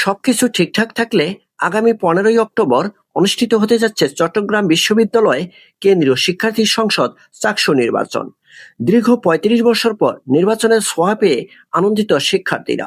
সবকিছু ঠিকঠাক থাকলে আগামী পনেরোই অক্টোবর অনুষ্ঠিত হতে যাচ্ছে চট্টগ্রাম বিশ্ববিদ্যালয়ে কেন্দ্রীয় শিক্ষার্থী সংসদ চাকসু নির্বাচন। দীর্ঘ পঁয়ত্রিশ বছর পর নির্বাচনের ছোঁয়া পেয়ে আনন্দিত শিক্ষার্থীরা।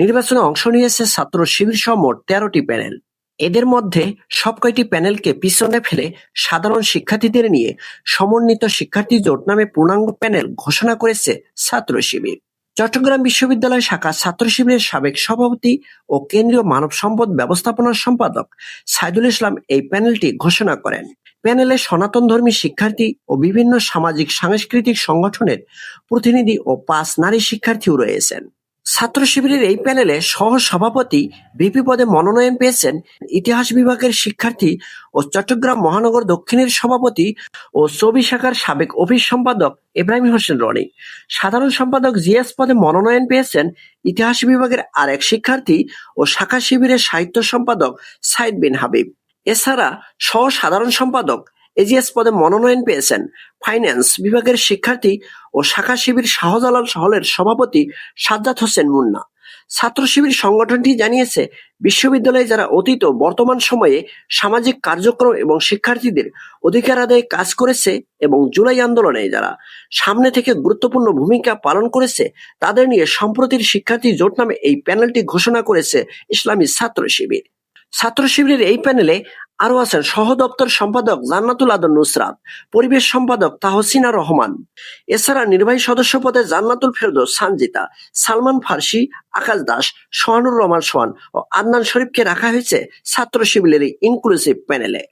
নির্বাচনে অংশ নিয়েছে ছাত্র শিবির সহ মোট তেরোটি প্যানেল। এদের মধ্যে সব কয়টি প্যানেলকে পিছনে ফেলে সাধারণ শিক্ষার্থীদের নিয়ে সমন্বিত শিক্ষার্থী জোট নামে পূর্ণাঙ্গ প্যানেল ঘোষণা করেছে ছাত্র শিবির। চট্টগ্রাম বিশ্ববিদ্যালয় শাখা ছাত্র শিবিরের সাবেক সভাপতি ও কেন্দ্রীয় মানব সম্পদ ব্যবস্থাপনা সম্পাদক সাইদুল ইসলাম এই প্যানেলটি ঘোষণা করেন। প্যানেলে সনাতন ধর্মী শিক্ষার্থী ও বিভিন্ন সামাজিক সাংস্কৃতিক সংগঠনের প্রতিনিধি ও পাঁচ নারী শিক্ষার্থীও রয়েছেন। ছাত্র শিবিরের এই প্যানেলে সহ সভাপতি বিপি পদে মনোনয়ন পেয়েছেন ইতিহাস বিভাগের শিক্ষার্থী ও চট্টগ্রাম মহানগর দক্ষিণের সভাপতি ও ছবি শাখার সাবেক অফিস সম্পাদক ইব্রাহিম হোসেন রনি। সাধারণ সম্পাদক জিএস পদে মনোনয়ন পেয়েছেন ইতিহাস বিভাগের আরেক শিক্ষার্থী ও শাখা শিবিরের সাহিত্য সম্পাদক সাইদ বিন হাবিব। এছাড়া সহ সাধারণ সম্পাদক এজিএস পদে মনোনয়ন পেয়েছেন। ফাইন্যান্স বিভাগের শিক্ষার্থী ও শাখা শিবির শাহজালাল হলের সভাপতি সাজ্জাদ হোসেন মুন্না। ছাত্র শিবির সংগঠনটি জানিয়েছে, বিশ্ববিদ্যালয়ে যারা অতীত ও বর্তমান সময়ে সামাজিক কার্যক্রম এবং শিক্ষার্থীদের অধিকার আদায়ে কাজ করেছে এবং জুলাই আন্দোলনে যারা সামনে থেকে গুরুত্বপূর্ণ ভূমিকা পালন করেছে, তাদের নিয়ে সম্প্রতির শিক্ষার্থী জোট নামে এই প্যানেলটি ঘোষণা করেছে ইসলামী ছাত্র শিবির। ছাত্র শিবিরের এই প্যানেলে আরও আছেন সহ দপ্তর সম্পাদক জান্নাতুল আদর নুসরাত, পরিবেশ সম্পাদক তাহসিনা রহমান। এছাড়া নির্বাহী সদস্য পদে জান্নাতুল ফেরদৌস সানজিতা, সালমান ফার্সি, আকাশ দাস, সোহানুর রহমান সোহান ও আদনান শরীফকে রাখা হয়েছে ছাত্র শিবিরের ইনক্লুসিভ প্যানেলে।